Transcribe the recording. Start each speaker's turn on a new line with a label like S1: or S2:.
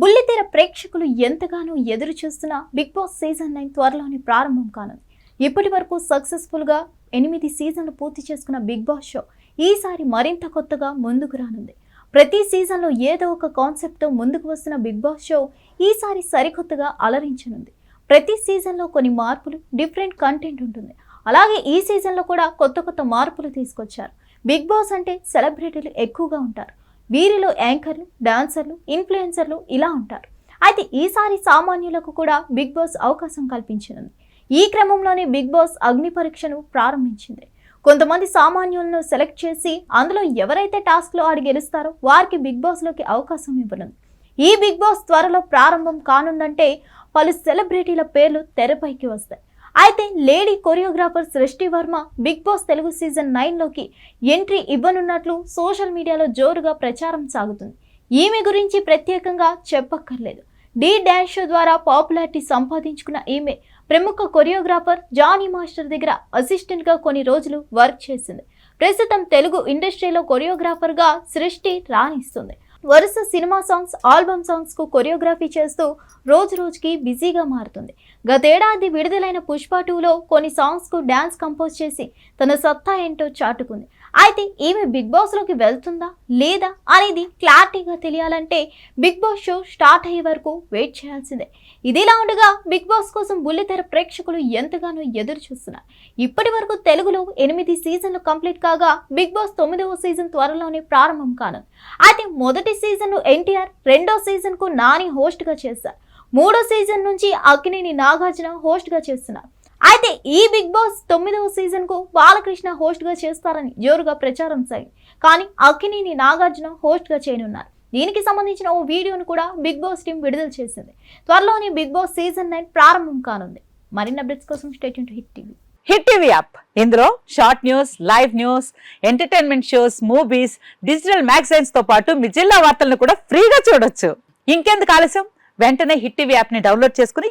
S1: బుల్లితెర ప్రేక్షకులు ఎంతగానో ఎదురు చూస్తున్న బిగ్ బాస్ సీజన్ నైన్ త్వరలోనే ప్రారంభం కానుంది. ఇప్పటి వరకు సక్సెస్ఫుల్గా ఎనిమిది సీజన్లు పూర్తి చేసుకున్న బిగ్ బాస్ షో ఈసారి మరింత కొత్తగా ముందుకు రానుంది. ప్రతి సీజన్లో ఏదో ఒక కాన్సెప్ట్తో ముందుకు వస్తున్న బిగ్ బాస్ షో ఈసారి సరికొత్తగా అలరించనుంది. ప్రతి సీజన్లో కొన్ని మార్పులు డిఫరెంట్ కంటెంట్ ఉంటుంది. అలాగే ఈ సీజన్లో కూడా కొత్త కొత్త మార్పులు తీసుకొచ్చారు. బిగ్ బాస్ అంటే సెలబ్రిటీలు ఎక్కువగా ఉంటారు. వీరిలో యాంకర్లు డాన్సర్లు ఇన్ఫ్లుయెన్సర్లు ఇలా ఉంటారు. అయితే ఈసారి సామాన్యులకు కూడా బిగ్ బాస్ అవకాశం కల్పించనుంది. ఈ క్రమంలోనే బిగ్ బాస్ అగ్ని పరీక్షను ప్రారంభించింది. కొంతమంది సామాన్యులను సెలెక్ట్ చేసి అందులో ఎవరైతే టాస్క్లో ఆడి గెలుస్తారో వారికి బిగ్ బాస్లోకి అవకాశం ఇవ్వనుంది. ఈ బిగ్ బాస్ త్వరలో ప్రారంభం కానుందంటే పలు సెలబ్రిటీల పేర్లు తెరపైకి వస్తాయి. అయితే lady choreographer Srishti Varma big boss Telugu season నైన్లోకి entry ఇవ్వనున్నట్లు సోషల్ మీడియాలో జోరుగా ప్రచారం సాగుతుంది. ఈమె గురించి ప్రత్యేకంగా చెప్పక్కర్లేదు. డి డాష్ షో ద్వారా పాపులారిటీ సంపాదించుకున్న ఈమె ప్రముఖ కొరియోగ్రాఫర్ జానీ మాస్టర్ దగ్గర అసిస్టెంట్గా కొన్ని రోజులు వర్క్ చేసింది. ప్రస్తుతం తెలుగు ఇండస్ట్రీలో కొరియోగ్రాఫర్గా సృష్టి రాణిస్తుంది. వరుస సినిమా సాంగ్స్ ఆల్బమ్ సాంగ్స్కు కొరియోగ్రఫీ చేస్తూ రోజు రోజుకి బిజీగా మారుతుంది. గతేడాది విడుదలైన పుష్ప టూలో కొన్ని సాంగ్స్కు డ్యాన్స్ కంపోజ్ చేసి తన సత్తా ఏంటో చాటుకుంది. అయితే ఈమె బిగ్ బాస్లోకి వెళ్తుందా లేదా అనేది క్లారిటీగా తెలియాలంటే బిగ్ బాస్ షో స్టార్ట్ అయ్యే వరకు వెయిట్ చేయాల్సిందే. ఇదిలా ఉండగా బిగ్ బాస్ కోసం బుల్లితెర ప్రేక్షకులు ఎంతగానో ఎదురు చూస్తున్నారు ఇప్పటి వరకు తెలుగులో ఎనిమిది సీజన్లు కంప్లీట్ కాగా బిగ్ బాస్ తొమ్మిదవ సీజన్ త్వరలోనే ప్రారంభం కానుంది. అయితే మొదటి సీజన్ను ఎన్టీఆర్ రెండో సీజన్కు నాని హోస్ట్గా చేశారు. మూడో సీజన్ నుంచి అక్కినేని నాగార్జున హోస్ట్గా చేస్తున్నారు. అయితే ఈ బిగ్ బాస్ తొమ్మిదవ సీజన్కు బాలకృష్ణ హోస్ట్గా చేస్తారని జోరుగా ప్రచారం సాగింది. కానీ అక్కినేని నాగార్జున హోస్ట్గా చేయనున్నారు. దీనికి సంబంధించిన ఓ వీడియోను కూడా బిగ్ బాస్ టీం విడుదల చేసింది. త్వరలోనే బిగ్ బాస్ సీజన్ నైన్ ప్రారంభం కానుంది. మరిన్ని అప్డేట్స్ కోసం state hit TV
S2: hit TV app ఇందులో short news live news entertainment shows movies digital మ్యాగజైన్స్తో పాటు మీ జిల్లా వార్తలను కూడా ఫ్రీగా చూడొచ్చు. ఇంకెందుకు ఆలస్యం? వెంటనే హిట్ టీవీ యాప్ని డౌన్లోడ్ చేసుకుని